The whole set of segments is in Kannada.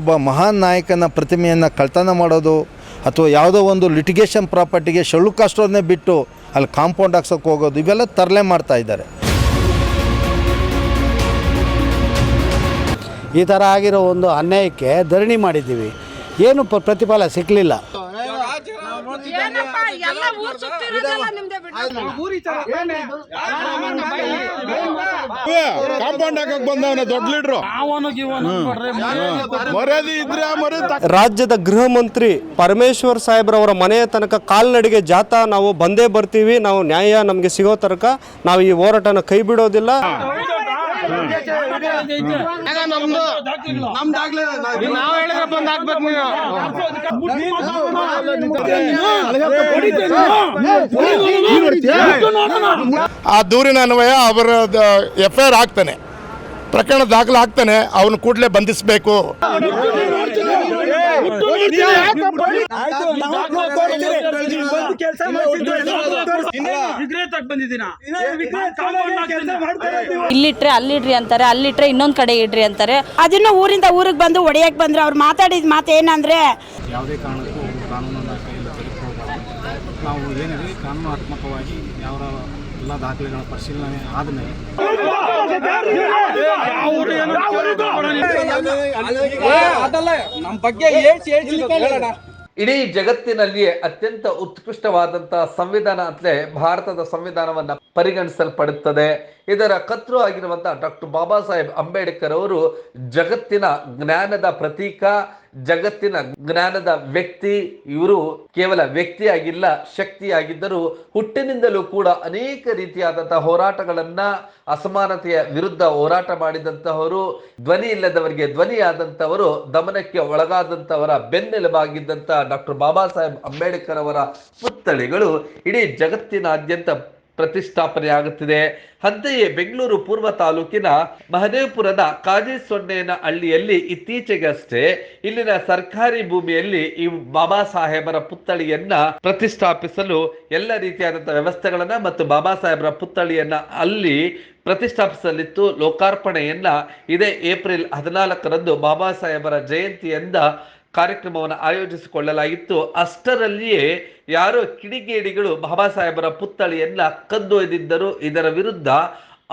ಒಬ್ಬ ಮಹಾನ್ ನಾಯಕನ ಪ್ರತಿಮೆಯನ್ನು ಕಳ್ತನ ಮಾಡೋದು ಅಥವಾ ಯಾವುದೋ ಒಂದು ಲಿಟಿಗೇಷನ್ ಪ್ರಾಪರ್ಟಿಗೆ ಶಳ್ಳು ಕಾಸ್ಟೋರ್ನೇ ಬಿಟ್ಟು ಅಲ್ಲಿ ಕಾಂಪೌಂಡ್ ಹಾಕ್ಸೋಕೆ ಹೋಗೋದು, ಇವೆಲ್ಲ ತರಲೆ ಮಾಡ್ತಾ ಇದ್ದಾರೆ. ಈ ಥರ ಆಗಿರೋ ಒಂದು ಅನ್ಯಾಯಕ್ಕೆ ಧರಣಿ ಮಾಡಿದ್ದೀವಿ. ಏನು ಪ್ರತಿಫಲ ಸಿಕ್ಕಲಿಲ್ಲ ಏನಪ್ಪ ಎಲ್ಲ ಊರ್ ಸುತ್ತಿರೋದೆಲ್ಲ ನಿಮ್ದೇ ಬಿಟ್ಟು. ಕಾಂಪೌಂಡ್ ಹಾಕಕ್ ಬಂದವನ ದೊಡ್ಡ ಲೀಡ್ರು. ಮರ್ಯಾದೆ ಇದ್ರೆ ಆ ಮರ್ಯಾದೆ ತಕ್ಕ ರಾಜ್ಯದ ಗೃಹ ಮಂತ್ರಿ ಪರಮೇಶ್ವರ್ ಸಾಹೇಬ್ರವರ ಮನೆಯ ತನಕ ಕಾಲ್ನಡಿಗೆ ಜಾಥಾ ನಾವು ಬಂದೇ ಬರ್ತೀವಿ. ನಾವು ನ್ಯಾಯ ನಮಗೆ ಸಿಗೋ ತನಕ ನಾವು ಈ ಹೋರಾಟನ ಕೈ ಬಿಡೋದಿಲ್ಲ. ಆ ದೂರಿನ ಅನ್ವಯ ಅವರ ಎಫ್ ಐ ಆರ್ ಆಗ್ತಾನೆ ಪ್ರಕರಣ ದಾಖಲೆ ಆಗ್ತಾನೆ ಅವನು ಕೂಡಲೇ ಬಂಧಿಸಬೇಕು ಇಲ್ಲಿಟ್ರೆ ಅಲ್ಲಿಡ್ರಿ ಅಂತಾರೆ ಅಲ್ಲಿಟ್ರೆ ಇನ್ನೊಂದ್ ಕಡೆ ಇಡ್ರಿ ಅಂತಾರೆ. ಅದನ್ನ ಊರಿಂದ ಊರಿಗೆ ಬಂದು ಒಡೆಯಕ್ ಬಂದ್ರೆ ಅವ್ರು ಮಾತಾಡಿದ ಮಾತು ಏನಂದ್ರೆ ಯಾವುದೇ ಕಾರಣಕ್ಕೂ ಕಾನೂನನ್ನು ಕೈಯಲ್ಲಿ ತೆಗೆದುಕೊಳ್ಬಾರ್ದು ನಾವು ಏನಿದೆ ಕಾನೂನಾತ್ಮಕವಾಗಿ ಯಾವ ಎಲ್ಲ ದಾಖಲೆಗಳ ಪರಿಶೀಲನೆ ಆದಮೇಲೆ ಇಡೀ ಜಗತ್ತಿನಲ್ಲಿಯೇ ಅತ್ಯಂತ ಉತ್ಕೃಷ್ಟವಾದಂತಹ ಸಂವಿಧಾನ ಅಂತಲೇ ಭಾರತದ ಸಂವಿಧಾನವನ್ನ ಪರಿಗಣಿಸಲ್ಪಡುತ್ತದೆ. ಇದರ ಕತ್ರು ಆಗಿರುವಂತಹ ಡಾಕ್ಟರ್ ಬಾಬಾ ಸಾಹೇಬ್ ಅಂಬೇಡ್ಕರ್ ಅವರು ಜಗತ್ತಿನ ಜ್ಞಾನದ ಪ್ರತೀಕ, ಜಗತ್ತಿನ ಜ್ಞಾನದ ವ್ಯಕ್ತಿ. ಇವರು ಕೇವಲ ವ್ಯಕ್ತಿಯಾಗಿಲ್ಲ, ಶಕ್ತಿಯಾಗಿದ್ದರು ಹುಟ್ಟಿನಿಂದಲೂ ಕೂಡ ಅನೇಕ ರೀತಿಯಾದಂತಹ ಹೋರಾಟಗಳನ್ನ, ಅಸಮಾನತೆಯ ವಿರುದ್ಧ ಹೋರಾಟ ಮಾಡಿದಂತಹವರು, ಧ್ವನಿ ಇಲ್ಲದವರಿಗೆ ಧ್ವನಿಯಾದಂಥವರು ದಮನಕ್ಕೆ ಒಳಗಾದಂಥವರ ಬೆನ್ನೆಲುಬಾಗಿದ್ದಂಥ ಡಾಕ್ಟರ್ ಬಾಬಾ ಸಾಹೇಬ್ ಅಂಬೇಡ್ಕರ್ ಅವರ ಪುತ್ಥಳಿಗಳು ಇಡೀ ಜಗತ್ತಿನಾದ್ಯಂತ ಪ್ರತಿಷ್ಠಾಪನೆಯಾಗುತ್ತಿದೆ. ಅಂತೆಯೇ ಬೆಂಗಳೂರು ಪೂರ್ವ ತಾಲೂಕಿನ ಮಹದೇವಪುರದ ಕಾಜಿ ಸೊನ್ನೆಯನ ಹಳ್ಳಿಯಲ್ಲಿ ಇತ್ತೀಚೆಗಷ್ಟೇ ಇಲ್ಲಿನ ಸರ್ಕಾರಿ ಭೂಮಿಯಲ್ಲಿ ಈ ಬಾಬಾ ಸಾಹೇಬರ ಪುತ್ಥಳಿಯನ್ನ ಪ್ರತಿಷ್ಠಾಪಿಸಲು ಎಲ್ಲ ರೀತಿಯಾದಂತಹ ವ್ಯವಸ್ಥೆಗಳನ್ನ ಮತ್ತು ಬಾಬಾ ಸಾಹೇಬರ ಪುತ್ಥಳಿಯನ್ನ ಅಲ್ಲಿ ಪ್ರತಿಷ್ಠಾಪಿಸಲಿತ್ತು. ಲೋಕಾರ್ಪಣೆಯನ್ನ ಇದೇ ಏಪ್ರಿಲ್ ಹದಿನಾಲ್ಕರಂದು ಬಾಬಾ ಸಾಹೇಬರ ಜಯಂತಿಯಿಂದ ಕಾರ್ಯಕ್ರಮವನ್ನು ಆಯೋಜಿಸಿಕೊಳ್ಳಲಾಗಿತ್ತು. ಅಷ್ಟರಲ್ಲಿಯೇ ಯಾರೋ ಕಿಡಿಗೇಡಿಗಳು ಬಾಬಾ ಸಾಹೇಬರ ಪುತ್ಥಳಿಯನ್ನ ಕದ್ದೊಯ್ದಿದ್ದರು ಇದರ ವಿರುದ್ಧ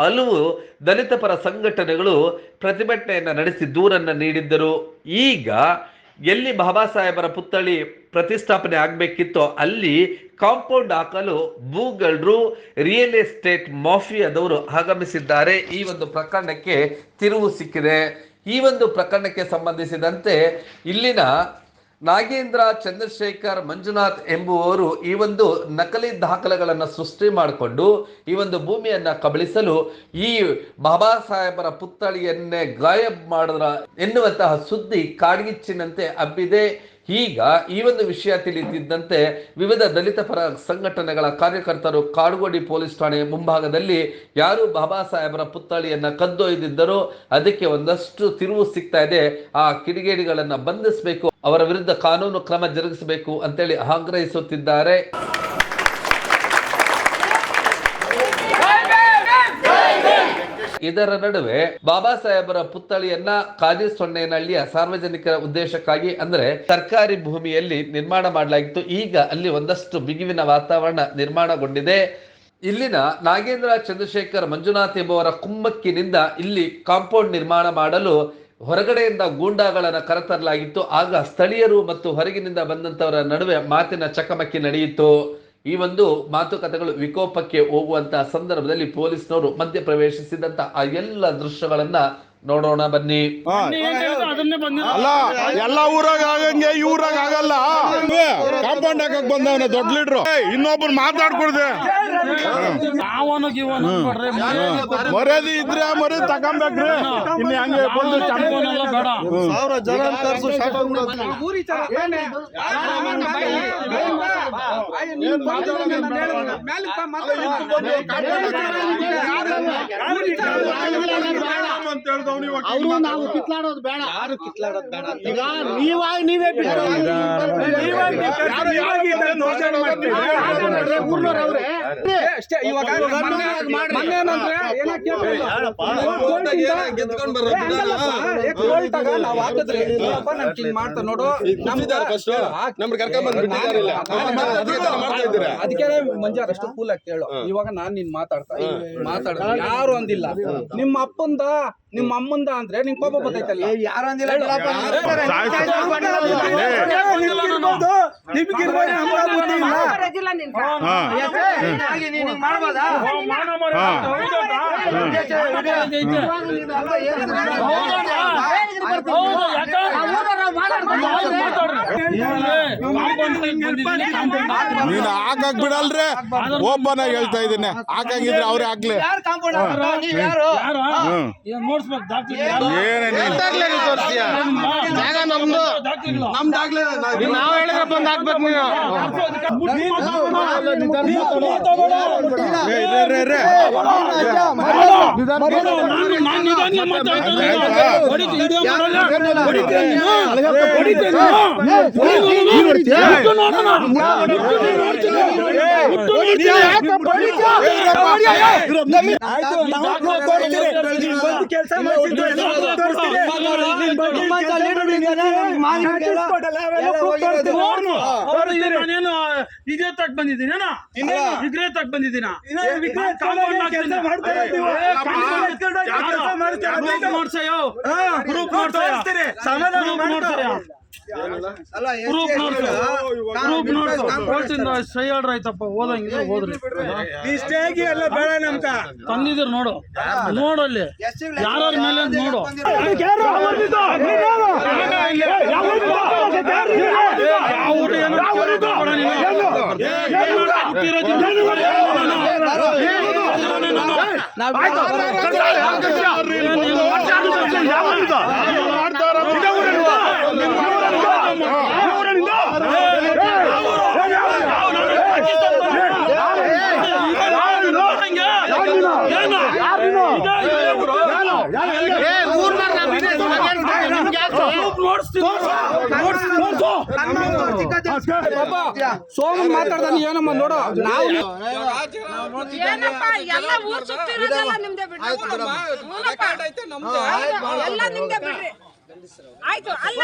ಹಲವು ದಲಿತ ಪರ ಸಂಘಟನೆಗಳು ಪ್ರತಿಭಟನೆಯನ್ನು ನಡೆಸಿ ದೂರನ್ನು ನೀಡಿದ್ದರು. ಈಗ ಎಲ್ಲಿ ಬಾಬಾ ಸಾಹೇಬರ ಪುತ್ಥಳಿ ಪ್ರತಿಷ್ಠಾಪನೆ ಆಗಬೇಕಿತ್ತೋ ಅಲ್ಲಿ ಕಾಂಪೌಂಡ್ ಹಾಕಲು ಭೂಗಳರು ರಿಯಲ್ ಎಸ್ಟೇಟ್ ಮಾಫಿಯಾದವರು ಆಗಮಿಸಿದ್ದಾರೆ. ಈ ಒಂದು ಪ್ರಕರಣಕ್ಕೆ ತಿರುವು ಸಿಕ್ಕಿದೆ. ಈ ಒಂದು ಪ್ರಕರಣಕ್ಕೆ ಸಂಬಂಧಿಸಿದಂತೆ ಇಲ್ಲಿನ ನಾಗೇಂದ್ರ ಚಂದ್ರಶೇಖರ್ ಮಂಜುನಾಥ್ ಎಂಬುವವರು ಈ ಒಂದು ನಕಲಿ ದಾಖಲೆಗಳನ್ನು ಸೃಷ್ಟಿ ಮಾಡಿಕೊಂಡು ಈ ಒಂದು ಭೂಮಿಯನ್ನು ಕಬಳಿಸಲು ಈ ಬಾಬಾ ಸಾಹೇಬರ ಪುತ್ಥಳಿಯನ್ನೇ ಗಾಯಬ್ ಮಾಡಿದ್ರ ಎನ್ನುವಂತಹ ಸುದ್ದಿ ಕಾಡ್ಗಿಚ್ಚಿನಂತೆ ಹಬ್ಬಿದೆ. ಈಗ ಈ ಒಂದು ವಿಷಯ ತಿಳಿದಿದ್ದಂತೆ ವಿವಿಧ ದಲಿತ ಪರ ಸಂಘಟನೆಗಳ ಕಾರ್ಯಕರ್ತರು ಕಾಡುಗೋಡಿ ಪೊಲೀಸ್ ಠಾಣೆ ಮುಂಭಾಗದಲ್ಲಿ ಯಾರು ಬಾಬಾ ಸಾಹೇಬರ ಪುತ್ಥಳಿಯನ್ನ ಕದ್ದೊಯ್ದಿದ್ದರೋ ಅದಕ್ಕೆ ಒಂದಷ್ಟು ತಿರುವು ಸಿಗ್ತಾ ಇದೆ. ಆ ಕಿಡಿಗೇಡಿಗಳನ್ನ ಬಂಧಿಸಬೇಕು, ಅವರ ವಿರುದ್ಧ ಕಾನೂನು ಕ್ರಮ ಜರುಗಿಸಬೇಕು ಅಂತೇಳಿ ಆಗ್ರಹಿಸುತ್ತಿದ್ದಾರೆ. ಇದರ ನಡುವೆ ಬಾಬಾ ಸಾಹೇಬರ ಪುತ್ಥಳಿಯನ್ನ ಖಾದಿ ಸೊನ್ನೆನಹಳ್ಳಿಯ ಸಾರ್ವಜನಿಕರ ಉದ್ದೇಶಕ್ಕಾಗಿ ಅಂದ್ರೆ ಸರ್ಕಾರಿ ಭೂಮಿಯಲ್ಲಿ ನಿರ್ಮಾಣ ಮಾಡಲಾಗಿತ್ತು. ಈಗ ಅಲ್ಲಿ ಒಂದಷ್ಟು ಬಿಗುವಿನ ವಾತಾವರಣ ನಿರ್ಮಾಣಗೊಂಡಿದೆ. ಇಲ್ಲಿನ ನಾಗೇಂದ್ರ ಚಂದ್ರಶೇಖರ್ ಮಂಜುನಾಥ್ ಎಂಬುವರ ಕುಮ್ಮಕ್ಕಿನಿಂದ ಇಲ್ಲಿ ಕಾಂಪೌಂಡ್ ನಿರ್ಮಾಣ ಮಾಡಲು ಹೊರಗಡೆಯಿಂದ ಗೂಂಡಾಗಳನ್ನು ಕರೆತರಲಾಗಿತ್ತು. ಆಗ ಸ್ಥಳೀಯರು ಮತ್ತು ಹೊರಗಿನಿಂದ ಬಂದಂತವರ ನಡುವೆ ಮಾತಿನ ಚಕಮಕಿ ನಡೆಯಿತು. ಈ ಒಂದು ಮಾತುಕತೆಗಳು ವಿಕೋಪಕ್ಕೆ ಹೋಗುವಂತಹ ಸಂದರ್ಭದಲ್ಲಿ ಪೊಲೀಸ್ನವರು ಮಧ್ಯ ಪ್ರವೇಶಿಸಿದಂತ ಆ ಎಲ್ಲ ದೃಶ್ಯಗಳನ್ನ ನೋಡೋಣ ಬನ್ನಿ. ಅಲ್ಲ ಎಲ್ಲ ಊರಾಗ ಆಗಂಗೆ ಈ ಊರಾಗ ಆಗಲ್ಲ. ಕಾಂಪೌಂಡ್ ಹಾಕಕ್ ಬಂದವನ ದೊಡ್ಡ ಲೀಡ್ರು. ಇನ್ನೊಬ್ರು ಮಾತಾಡ್ಕೊಡ್ದೆ. ಮರ್ಯಾದೆ ಇದ್ರೆ ಆ ಮರ್ಯಾದೆ ತಗೊಂಬೇಕ್ರಿ ಇನ್ನು ಹಂಗೆ ಬಂದು ಸಾವಿರ ಜನ ಅವರು ನಾವು ಕಿತ್ಲಾಡೋದು ಬೇಡ ಯಾರು ಕಿತ್ಲಾಡೋದು ಬೇಡ. ಈಗ ನೀವಾಗಿ ನೀವೇ ಊರ್ನವ್ರವ್ರೆ ಅಷ್ಟೇ ಇವಾಗ ಮೊನ್ನೆ- ಮೊನ್ನೆ ಇವಾಗ ನಾವ್ ಹಾಕಿದ್ರೆ ನೋಡಪ್ಪ ನನ್ ಹಿಂಗ್ ಮಾಡ್ತಾ ನೋಡು ಅದಕ್ಕೆ ಮಂಜಾರ್ ಅಷ್ಟು ಕೂಲ್ ಆಗಿ ಕೇಳು. ಇವಾಗ ನಾನ್ ನಿನ್ ಮಾತಾಡ್ತಾ ಮಾತಾಡ ಯಾರು ಅಂದಿಲ್ಲ. ನಿಮ್ಮ ಅಪ್ಪಂದ ನಿಮ್ಮ ಅಮ್ಮಂದ ಅಂದ್ರೆ ನಿಮ್ ಕೋಪ ಬರ್ತೈತಲ್ಲ ಯಾರು ನೀನು ಹಾಕಕ್ ಬಿಡಲ್ರಿ. ಒಬ್ಬನ ಆಗಿ ಹೇಳ್ತಾ ಇದೀನಿ ಹಾಕಂಗಿದ್ರೆ ಅವ್ರೇ ಹಾಕ್ಲಿ. ಹ್ಮ್. ಏನೇ ನೀನು? ರೇ, ರೇ, ರೇ, ನಾನೇನು ಇದೇ ತಕ್ ಬಂದಿದ್ದೀನಿ ವಿಗ್ರಹ ತಕ್ ಬಂದಿದ್ದೀನ ಮಾಡ್ಸಯ್ಯೋ. ಗ್ರೂಪ್ ಗ್ರೂಪ್ ಆಯ್ತಪ್ಪ ಓದಂಗಿಲ್ಲ ಹೋದ್ರಿ ತಂದಿದ್ದೀರಿ ನೋಡು ಅಲ್ಲಿ ಯಾರ ಮೇಲೆ ನೋಡು ಬೇಡ ನೀನು. ಹುಟ್ಟಿರೋದು ಸೋಮನ್ ಮಾತಾಡ್ದ ನೀ ಏನಮ್ಮ ನೋಡು ನಾವು ಏನಪ್ಪ ಎಲ್ಲ ಊರ್ ಸುತ್ತಿರೋದೆಲ್ಲ ನಿಮ್ದೇ ಬಿಡ್ರಿ ಹೂನಪ್ಪ. ಎಲ್ಲ ನಿಮ್ದೇ ಬಿಡ್ರಿ ಆಯ್ತು ಅಲ್ಲ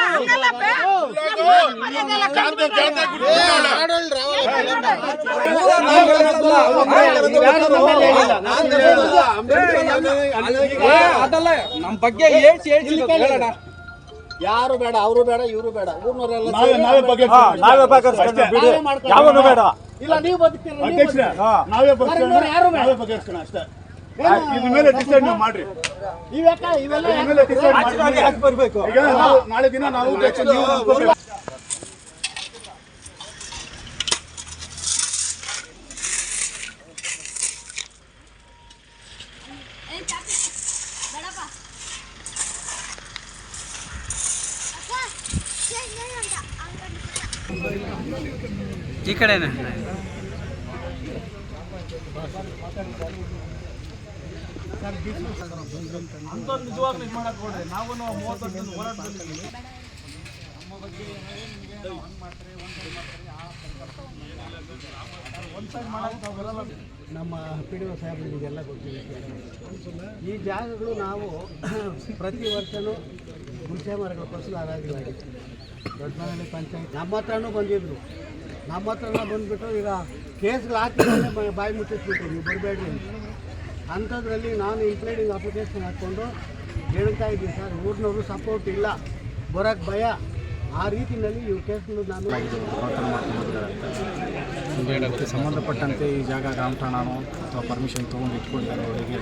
ಅದಲ್ಲ ನಮ್ ಬಗ್ಗೆ ಹೇಳ್ಸಿ ಯಾರು ಬೇಡ ಅವರು ಬೇಡ ಇವರು ಬೇಡ. ಊರ್ನವರೆಲ್ಲ ಯಾವನು ಬೇಡ. ಇಲ್ಲ ನೀವು ಬದುಕ್ತೀರ ನೀವು ಯಾರು ಬೇಡ ಇದ್ಮೇಲೆ ಡಿಸೈಡ್ ನೀವು ಮಾಡ್ರಿ. ಇವ್ಯಾಕ ಇವೆಲ್ಲ ಈಗ ನಾವು ನಾಳೆ ದಿನ ನಾವು ನೀವು ನೋಡ್ಕೋಬೇಕು. ಈ ಕಡೆನೆ. ನೋಡ್ರಿ ನಾವು ಮೂವತ್ತು ವರ್ಷದಿಂದ ಹೋರಾಟದಲ್ಲಿ ನಮ್ಮ ಬಗ್ಗೆ ನಾವು ನಮ್ಮ ಪಿ ಡಿ ಒ ಸಾಹೇಬ್ರಿಗೆಲ್ಲ ಗೊತ್ತಿದೆ. ಈ ಜಾಗಗಳು ನಾವು ಪ್ರತಿ ವರ್ಷವೂ ಹುಣಸೆ ಮರಗಳ ಫಸಲು ದೊಡ್ಡ ಮರದಲ್ಲಿ ಪಂಚಾಯತ್ ನಮ್ಮ ಹತ್ರನೂ ಬಂದಿದ್ರು. ನಮ್ಮ ಹತ್ರನ ಬಂದುಬಿಟ್ಟು ಈಗ ಕೇಸ್ಗಳು ಹಾಕಿದ್ರೆ ಬಾಯಿ ಮುಚ್ಚಿಸ್ಬಿಟ್ಟು ನೀವು ಬರಬೇಡಿ ಅಂತ. ಅಂಥದ್ರಲ್ಲಿ ನಾನು ಇಂಪ್ಲೇಡಿಂಗ್ ಅಪ್ಲಿಕೇಶನ್ ಹಾಕ್ಕೊಂಡು ಹೇಳ್ತಾ ಇದ್ದೀನಿ ಸರ್, ಊರಿನವರು ಸಪೋರ್ಟ್ ಇಲ್ಲ ಬರೋಕ್ಕೆ ಭಯ. ಆ ರೀತಿಯಲ್ಲಿ ಇವು ಕೇಸ್ಗಳು ನಾನು ಅದಕ್ಕೆ ಸಂಬಂಧಪಟ್ಟಂತೆ ಈ ಜಾಗ ಗ್ರಾಮ ಠಾಣಾನೋ ಅಥವಾ ಪರ್ಮಿಷನ್ ತೊಗೊಂಡು ಇಟ್ಕೊಂಡಿದ್ದಾರೆ ಅವರಿಗೆ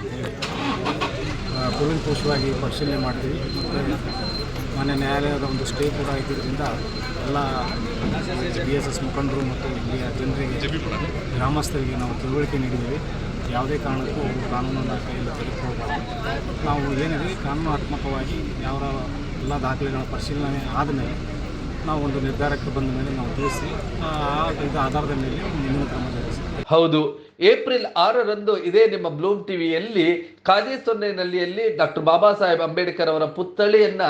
ಅಂತೇಳಿ ಪರಿಶೀಲನೆ ಮಾಡ್ತೀವಿ. ಮನೆ ನ್ಯಾಯಾಲಯದ ಒಂದು ಸ್ಟೇ ಕೂಡ ಇದ್ದಿದ್ದರಿಂದ ಎಲ್ಲ ಬಿ ಎಸ್ ಎಸ್ ಮುಖಂಡರು ಮತ್ತು ಇಲ್ಲಿಯ ಜನರಿಗೆ, ಗ್ರಾಮಸ್ಥರಿಗೆ ನಾವು ತಿಳುವಳಿಕೆ ನೀಡಿದ್ದೀವಿ. ಯಾವುದೇ ಕಾರಣಕ್ಕೂ ಕಾನೂನನ್ನು ಕೈಯಲ್ಲಿ ತೆಗೆದುಕೊಳ್ಬಾರ್ದು ನಾವು ಏನಿದೆ, ಕಾನೂನಾತ್ಮಕವಾಗಿ ಯಾವ ಎಲ್ಲ ದಾಖಲೆಗಳ ಪರಿಶೀಲನೆ ಆದಮೇಲೆ ನಾವು ಒಂದು ನಿರ್ಧಾರಕ್ಕೆ ಬಂದ ಮೇಲೆ ನಾವು ತಿಳಿಸಿ ಇದು ಆಧಾರದ ಮೇಲೆ ಮುಂದಿನ ಕ್ರಮ ಜರುಗಿಸ್ತೀವಿ ಹೌದು. ಏಪ್ರಿಲ್ ಆರರಂದು ಇದೇ ನಿಮ್ಮ ಬ್ಲೂಮ್ ಟಿವಿಯಲ್ಲಿ ಕಾಜಿ ಸೊನ್ನೆನಲ್ಲಿಯಲ್ಲಿ ಡಾಕ್ಟರ್ ಬಾಬಾ ಸಾಹೇಬ್ ಅಂಬೇಡ್ಕರ್ ಅವರ ಪುತ್ಥಳಿಯನ್ನ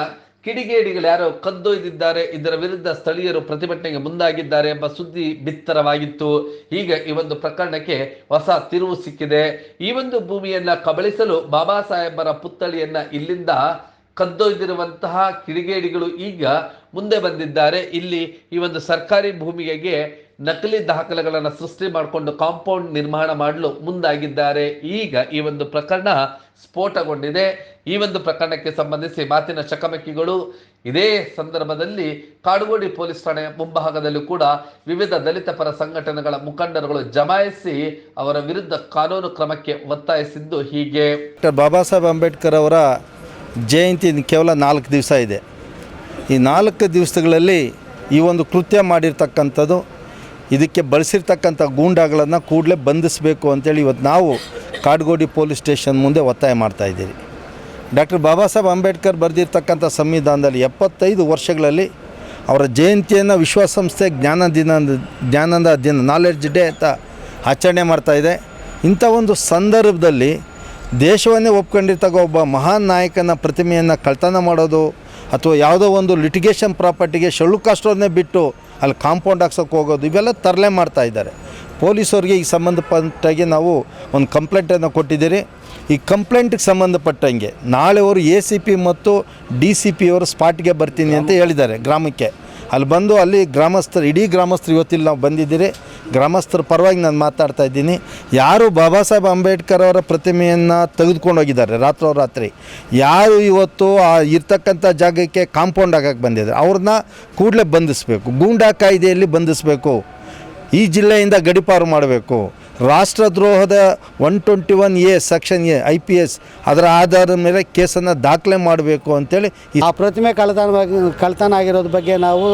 ಕಿಡಿಗೇಡಿಗಳು ಯಾರೋ ಕದ್ದೊಯ್ದಿದ್ದಾರೆ, ಇದರ ವಿರುದ್ಧ ಸ್ಥಳೀಯರು ಪ್ರತಿಭಟನೆಗೆ ಮುಂದಾಗಿದ್ದಾರೆ ಎಂಬ ಸುದ್ದಿ ಬಿತ್ತರವಾಗಿತ್ತು. ಈಗ ಈ ಒಂದು ಪ್ರಕರಣಕ್ಕೆ ಹೊಸ ತಿರುವು ಸಿಕ್ಕಿದೆ. ಈ ಒಂದು ಭೂಮಿಯನ್ನ ಕಬಳಿಸಲು ಬಾಬಾ ಸಾಹೇಬರ ಪುತ್ಥಳಿಯನ್ನ ಇಲ್ಲಿಂದ ಕದ್ದೊಯ್ದಿರುವಂತಹ ಕಿಡಿಗೇಡಿಗಳು ಈಗ ಮುಂದೆ ಬಂದಿದ್ದಾರೆ. ಇಲ್ಲಿ ಈ ಒಂದು ಸರ್ಕಾರಿ ಭೂಮಿಗೆ ನಕಲಿ ದಾಖಲೆಗಳನ್ನು ಸೃಷ್ಟಿ ಮಾಡಿಕೊಂಡು ಕಾಂಪೌಂಡ್ ನಿರ್ಮಾಣ ಮಾಡಲು ಮುಂದಾಗಿದ್ದಾರೆ. ಈಗ ಈ ಒಂದು ಪ್ರಕರಣ ಸ್ಫೋಟಗೊಂಡಿದೆ. ಈ ಒಂದು ಪ್ರಕರಣಕ್ಕೆ ಸಂಬಂಧಿಸಿ ಮಾತಿನ ಚಕಮಕಿಗಳು ಇದೇ ಸಂದರ್ಭದಲ್ಲಿ ಕಾಡುಗೋಡಿ ಪೊಲೀಸ್ ಠಾಣೆಯ ಮುಂಭಾಗದಲ್ಲೂ ಕೂಡ ವಿವಿಧ ದಲಿತ ಪರ ಸಂಘಟನೆಗಳ ಮುಖಂಡರುಗಳು ಜಮಾಯಿಸಿ ಅವರ ವಿರುದ್ಧ ಕಾನೂನು ಕ್ರಮಕ್ಕೆ ಒತ್ತಾಯಿಸಿದ್ದು ಹೀಗೆ. ಡಾಕ್ಟರ್ ಬಾಬಾ ಸಾಹೇಬ್ ಅಂಬೇಡ್ಕರ್ ಅವರ ಜಯಂತಿ ಕೇವಲ ನಾಲ್ಕು ದಿವಸ ಇದೆ. ಈ ನಾಲ್ಕು ದಿವಸಗಳಲ್ಲಿ ಈ ಒಂದು ಕೃತ್ಯ ಮಾಡಿರ್ತಕ್ಕಂಥದ್ದು ಇದಕ್ಕೆ ಬಳಸಿರ್ತಕ್ಕಂಥ ಗೂಂಡಾಗಳನ್ನು ಕೂಡಲೇ ಬಂಧಿಸಬೇಕು ಅಂತೇಳಿ ಇವತ್ತು ನಾವು ಕಾಡ್ಗೋಡಿ ಪೊಲೀಸ್ ಸ್ಟೇಷನ್ ಮುಂದೆ ಒತ್ತಾಯ ಮಾಡ್ತಾ ಇದ್ದೀರಿ. ಡಾಕ್ಟರ್ ಬಾಬಾ ಸಾಹೇಬ್ ಅಂಬೇಡ್ಕರ್ ಬರೆದಿರ್ತಕ್ಕಂಥ ಸಂವಿಧಾನದಲ್ಲಿ ಎಪ್ಪತ್ತೈದು ವರ್ಷಗಳಲ್ಲಿ ಅವರ ಜಯಂತಿಯನ್ನು ವಿಶ್ವಸಂಸ್ಥೆ ಜ್ಞಾನ ದಿನ ಜ್ಞಾನದ ದಿನ ನಾಲೆಡ್ಜ್ ಡೇ ಅಂತ ಆಚರಣೆ ಮಾಡ್ತಾ ಇದೆ. ಇಂಥ ಒಂದು ಸಂದರ್ಭದಲ್ಲಿ ದೇಶವನ್ನೇ ಒಪ್ಕೊಂಡಿರ್ತಕ್ಕ ಒಬ್ಬ ಮಹಾನ್ ನಾಯಕನ ಪ್ರತಿಮೆಯನ್ನು ಕಳ್ತನ ಮಾಡೋದು ಅಥವಾ ಯಾವುದೋ ಒಂದು ಲಿಟಿಗೇಷನ್ ಪ್ರಾಪರ್ಟಿಗೆ ಶಳ್ಳು ಕಾಸ್ಟ್ರನ್ನೇ ಬಿಟ್ಟು ಅಲ್ಲಿ ಕಾಂಪೌಂಡ್ ಹಾಕ್ಸೋಕೆ ಹೋಗೋದು, ಇವೆಲ್ಲ ತರಲೆ ಮಾಡ್ತಾ ಇದ್ದಾರೆ. ಪೊಲೀಸವ್ರಿಗೆ ಈ ಸಂಬಂಧಪಟ್ಟಾಗೆ ನಾವು ಒಂದು ಕಂಪ್ಲೇಂಟನ್ನು ಕೊಟ್ಟಿದ್ದೀರಿ. ಈ ಕಂಪ್ಲೇಂಟಿಗೆ ಸಂಬಂಧಪಟ್ಟಂಗೆ ನಾಳೆ ಅವರು ಎ ಸಿ ಪಿ ಮತ್ತು ಡಿ ಸಿ ಪಿ ಅವರು ಸ್ಪಾಟ್ಗೆ ಬರ್ತೀನಿ ಅಂತ ಹೇಳಿದ್ದಾರೆ ಗ್ರಾಮಕ್ಕೆ. ಅಲ್ಲಿ ಬಂದು ಅಲ್ಲಿ ಗ್ರಾಮಸ್ಥರು ಇಡೀ ಗ್ರಾಮಸ್ಥರು ಇವತ್ತಿಲ್ಲಿ ನಾವು ಬಂದಿದ್ದೀರಿ. ಗ್ರಾಮಸ್ಥರ ಪರವಾಗಿ ನಾನು ಮಾತಾಡ್ತಾ ಇದ್ದೀನಿ. ಯಾರು ಬಾಬಾ ಸಾಹೇಬ್ ಅಂಬೇಡ್ಕರ್ ಅವರ ಪ್ರತಿಮೆಯನ್ನು ತೆಗೆದುಕೊಂಡು ಹೋಗಿದ್ದಾರೆ ರಾತ್ರೋರಾತ್ರಿ. ಯಾರು ಇವತ್ತು ಆ ಇರ್ತಕ್ಕಂಥ ಜಾಗಕ್ಕೆ ಕಾಂಪೌಂಡ್ ಹಾಕಕ್ಕೆ ಬಂದಿದ್ದಾರೆ? ಅವ್ರನ್ನ ಕೂಡಲೇ ಬಂಧಿಸಬೇಕು. ಗೂಂಡಾ ಕಾಯ್ದೆಯಲ್ಲಿ ಬಂಧಿಸಬೇಕು. ಈ ಜಿಲ್ಲೆಯಿಂದ ಗಡಿಪಾರು ಮಾಡಬೇಕು. ರಾಷ್ಟ್ರದ್ರೋಹದ one twenty one A section A, I P S ಅದರ ಆಧಾರದ ಮೇಲೆ ಕೇಸನ್ನು ದಾಖಲೆ ಮಾಡಬೇಕು ಅಂತೇಳಿ ಆ ಪ್ರತಿಮೆ ಕಳ್ಳತನವಾಗಿ ಕಳತನ ಆಗಿರೋದ್ರ ಬಗ್ಗೆ ನಾವು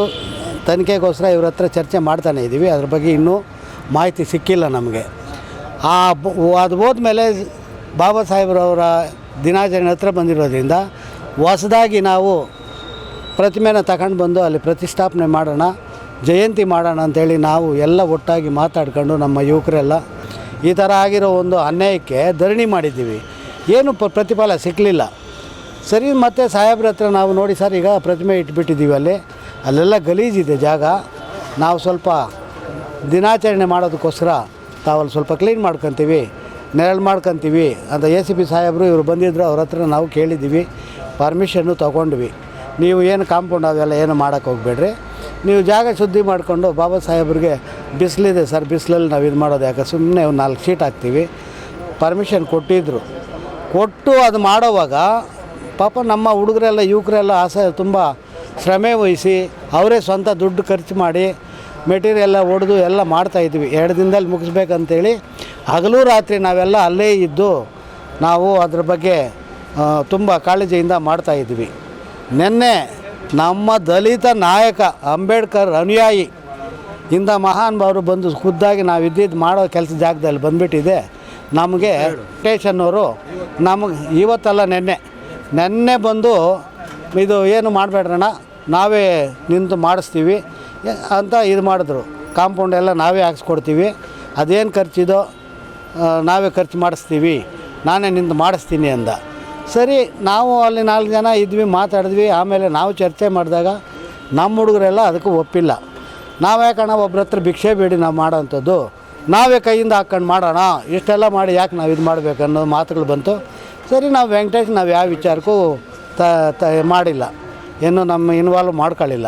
ತನಿಖೆಗೋಸ್ಕರ ಇವ್ರ ಹತ್ರ ಚರ್ಚೆ ಮಾಡ್ತಾನೆ ಇದ್ದೀವಿ. ಅದ್ರ ಬಗ್ಗೆ ಇನ್ನೂ ಮಾಹಿತಿ ಸಿಕ್ಕಿಲ್ಲ ನಮಗೆ. ಆ ಅದು ಹೋದ್ಮೇಲೆ ಬಾಬಾ ಸಾಹೇಬ್ರವರ ದಿನಾಚರಣೆ ಹತ್ರ ಬಂದಿರೋದ್ರಿಂದ ಹೊಸದಾಗಿ ನಾವು ಪ್ರತಿಮೆನ ತಗೊಂಡು ಬಂದು ಅಲ್ಲಿ ಪ್ರತಿಷ್ಠಾಪನೆ ಮಾಡೋಣ, ಜಯಂತಿ ಮಾಡೋಣ ಅಂಥೇಳಿ ನಾವು ಎಲ್ಲ ಒಟ್ಟಾಗಿ ಮಾತಾಡ್ಕೊಂಡು ನಮ್ಮ ಯುವಕರೆಲ್ಲ ಈ ಥರ ಆಗಿರೋ ಒಂದು ಅನ್ಯಾಯಕ್ಕೆ ಧರಣಿ ಮಾಡಿದ್ದೀವಿ. ಏನು ಪ ಪ್ರತಿಫಲ ಸಿಕ್ಕಲಿಲ್ಲ ಸರಿ, ಮತ್ತೆ ಸಾಹೇಬ್ರ ಹತ್ರ ನಾವು ನೋಡಿ, ಸರ್, ಈಗ ಪ್ರತಿಮೆ ಇಟ್ಬಿಟ್ಟಿದ್ದೀವಿ ಅಲ್ಲಿ. ಅಲ್ಲೆಲ್ಲ ಗಲೀಜಿದೆ ಜಾಗ. ನಾವು ಸ್ವಲ್ಪ ದಿನಾಚರಣೆ ಮಾಡೋದಕ್ಕೋಸ್ಕರ ತಾವಲ್ಲಿ ಸ್ವಲ್ಪ ಕ್ಲೀನ್ ಮಾಡ್ಕೊತೀವಿ, ನೆರಳು ಮಾಡ್ಕೊತೀವಿ ಅಂತ ಎ ಸಿ ಪಿ ಸಾಹೇಬರು ಇವರು ಬಂದಿದ್ದರು ಅವ್ರ ಹತ್ರ ನಾವು ಕೇಳಿದ್ದೀವಿ, ಪರ್ಮಿಷನ್ನು ತೊಗೊಂಡ್ವಿ. ನೀವು ಏನು ಕಾಂಪೌಂಡ್ ಅವೆಲ್ಲ ಏನು ಮಾಡೋಕ್ಕೆ ಹೋಗ್ಬೇಡ್ರಿ. ನೀವು ಜಾಗ ಶುದ್ಧಿ ಮಾಡಿಕೊಂಡು ಬಾಬಾ ಸಾಹೇಬ್ರಿಗೆ ಬಿಸಿಲಿದೆ ಸರ್, ಬಿಸಿಲಲ್ಲಿ ನಾವು ಇದು ಮಾಡೋದು ಯಾಕೆ ಸುಮ್ಮನೆ ನಾಲ್ಕು ಶೀಟ್ ಹಾಕ್ತೀವಿ. ಪರ್ಮಿಷನ್ ಕೊಟ್ಟಿದ್ದರು ಕೊಟ್ಟು ಅದು ಮಾಡೋವಾಗ ಪಾಪ ನಮ್ಮ ಹುಡುಗರೆಲ್ಲ, ಯುವಕರೆಲ್ಲ ಆಸೆ, ತುಂಬ ಶ್ರಮೆ ವಹಿಸಿ ಅವರೇ ಸ್ವಂತ ದುಡ್ಡು ಖರ್ಚು ಮಾಡಿ ಮೆಟೀರಿಯಲ್ಲ ಹೊಡೆದು ಎಲ್ಲ ಮಾಡ್ತಾಯಿದ್ವಿ ಎರಡು ದಿನದಲ್ಲಿ ಮುಗಿಸ್ಬೇಕಂತೇಳಿ ಹಗಲು ರಾತ್ರಿ ನಾವೆಲ್ಲ ಅಲ್ಲೇ ಇದ್ದು ನಾವು ಅದ್ರ ಬಗ್ಗೆ ತುಂಬ ಕಾಳಜಿಯಿಂದ ಮಾಡ್ತಾಯಿದ್ವಿ ನಿನ್ನೆ ನಮ್ಮ ದಲಿತ ನಾಯಕ ಅಂಬೇಡ್ಕರ್ ಅನುಯಾಯಿ ಇಂಥ ಮಹಾನ್ ಭಾವರು ಬಂದು ಖುದ್ದಾಗಿ ನಾವು ಇದ್ದಿದ್ದು ಮಾಡೋ ಕೆಲಸ ಜಾಗದಲ್ಲಿ ಬಂದುಬಿಟ್ಟಿದೆ. ನಮಗೆ ಸ್ಟೇಷನ್ನವರು ನಮಗೆ ಇವತ್ತಲ್ಲ ನೆನ್ನೆ ನೆನ್ನೆ ಬಂದು ಇದು ಏನು ಮಾಡಬೇಡ್ರಣ್ಣ, ನಾವೇ ನಿಂತು ಮಾಡಿಸ್ತೀವಿ. ಅಂತ ಇದು ಮಾಡಿದ್ರು. ಕಾಂಪೌಂಡ್ ಎಲ್ಲ ನಾವೇ ಹಾಕ್ಸ್ಕೊಡ್ತೀವಿ. ಅದೇನು ಖರ್ಚಿದೋ ನಾವೇ ಖರ್ಚು ಮಾಡಿಸ್ತೀವಿ. ನಾನೇ ನಿಂತು ಮಾಡಿಸ್ತೀನಿ ಅಂದ. ಸರಿ, ನಾವು ಅಲ್ಲಿ ನಾಲ್ಕು ಜನ ಇದ್ವಿ, ಮಾತಾಡಿದ್ವಿ. ಆಮೇಲೆ ನಾವು ಚರ್ಚೆ ಮಾಡಿದಾಗ ನಮ್ಮ ಹುಡುಗರೆಲ್ಲ ಅದಕ್ಕೆ ಒಪ್ಪಿಲ್ಲ. ನಾವು ಯಾಕಣ್ಣ ಒಬ್ರ ಹತ್ರ ಭಿಕ್ಷೆ ಬೇಡಿ ನಾವು ಮಾಡೋಂಥದ್ದು? ನಾವೇ ಕೈಯಿಂದ ಹಾಕ್ಕೊಂಡು ಮಾಡೋಣ. ಇಷ್ಟೆಲ್ಲ ಮಾಡಿ ಯಾಕೆ ನಾವು ಇದು ಮಾಡಬೇಕು ಅನ್ನೋ ಮಾತುಗಳು ಬಂತು. ಸರಿ, ನಾವು ವೆಂಕಟೇಶ್, ನಾವು ಯಾವ ವಿಚಾರಕ್ಕೂ ತ ತ ಮಾಡಿಲ್ಲ. ಏನು ನಮ್ಮ ಇನ್ವಾಲ್ವ್ ಮಾಡ್ಕೊಳ್ಳಿಲ್ಲ.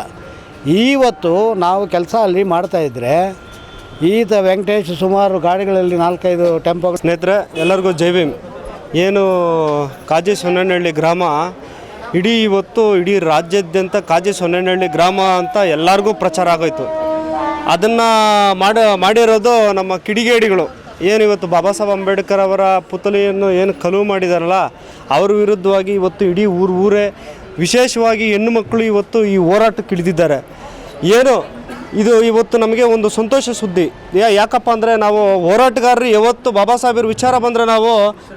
ಇವತ್ತು ನಾವು ಕೆಲಸ ಅಲ್ಲಿ ಮಾಡ್ತಾಯಿದ್ರೆ ಈತ ವೆಂಕಟೇಶ್ ಸುಮಾರು ಗಾಡಿಗಳಲ್ಲಿ ನಾಲ್ಕೈದು ಟೆಂಪೋ ಸ್ನೇಹಿತರೆ, ಎಲ್ಲರಿಗೂ ಜೈ ಭೀಮ್. ಏನು ಕಾಜಿ ಸೊನ್ನೆನಹಳ್ಳಿ ಗ್ರಾಮ ಇಡೀ ಇವತ್ತು ಇಡೀ ರಾಜ್ಯಾದ್ಯಂತ ಕಾಜಿ ಸೊನ್ನೆನಹಳ್ಳಿ ಗ್ರಾಮ ಅಂತ ಎಲ್ಲರಿಗೂ ಪ್ರಚಾರ ಆಗೋಯ್ತು. ಅದನ್ನು ಮಾಡ ಮಾಡಿರೋದು ನಮ್ಮ ಕಿಡಿಗೇಡಿಗಳು. ಏನು ಇವತ್ತು ಬಾಬಾ ಸಾಹೇಬ್ ಅಂಬೇಡ್ಕರ್ ಅವರ ಪುತ್ಥಳಿಯನ್ನು ಏನು ಕಳುವು ಮಾಡಿದಾರಲ್ಲ, ಅವ್ರ ವಿರುದ್ಧವಾಗಿ ಇವತ್ತು ಇಡೀ ಊರು ಊರೇ ವಿಶೇಷವಾಗಿ ಹೆಣ್ಣು ಮಕ್ಕಳು ಇವತ್ತು ಈ ಹೋರಾಟಕ್ಕೆ ಇಳಿದಿದ್ದಾರೆ. ಏನು? ಇದು ಇವತ್ತು ನಮಗೆ ಒಂದು ಸಂತೋಷ ಸುದ್ದಿ. ಯಾ- ಯಾಕಪ್ಪ ಅಂದರೆ ನಾವು ಹೋರಾಟಗಾರರು ಯಾವತ್ತು ಬಾಬಾ ಸಾಹೇಬರ ವಿಚಾರ ಬಂದರೆ ನಾವು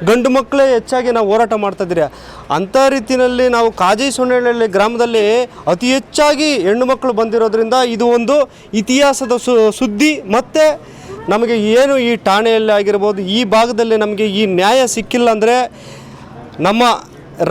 ಗಂಡು ಮಕ್ಕಳೇ ಹೆಚ್ಚಾಗಿ ನಾವು ಹೋರಾಟ ಮಾಡ್ತಾಯಿದ್ದೀರಿ ಅಂಥ ರೀತಿಯಲ್ಲಿ ನಾವು ಕಾಜಿ ಸೊಣ್ಣಹಳ್ಳಿ ಗ್ರಾಮದಲ್ಲಿ ಅತಿ ಹೆಚ್ಚಾಗಿ ಹೆಣ್ಣು ಮಕ್ಕಳು ಬಂದಿರೋದ್ರಿಂದ ಇದು ಒಂದು ಇತಿಹಾಸದ ಸುದ್ದಿ ಮತ್ತು ನಮಗೆ ಏನು ಈ ಠಾಣೆಯಲ್ಲಿ ಆಗಿರ್ಬೋದು ಈ ಭಾಗದಲ್ಲಿ ನಮಗೆ ಈ ನ್ಯಾಯ ಸಿಕ್ಕಿಲ್ಲ ಅಂದರೆ ನಮ್ಮ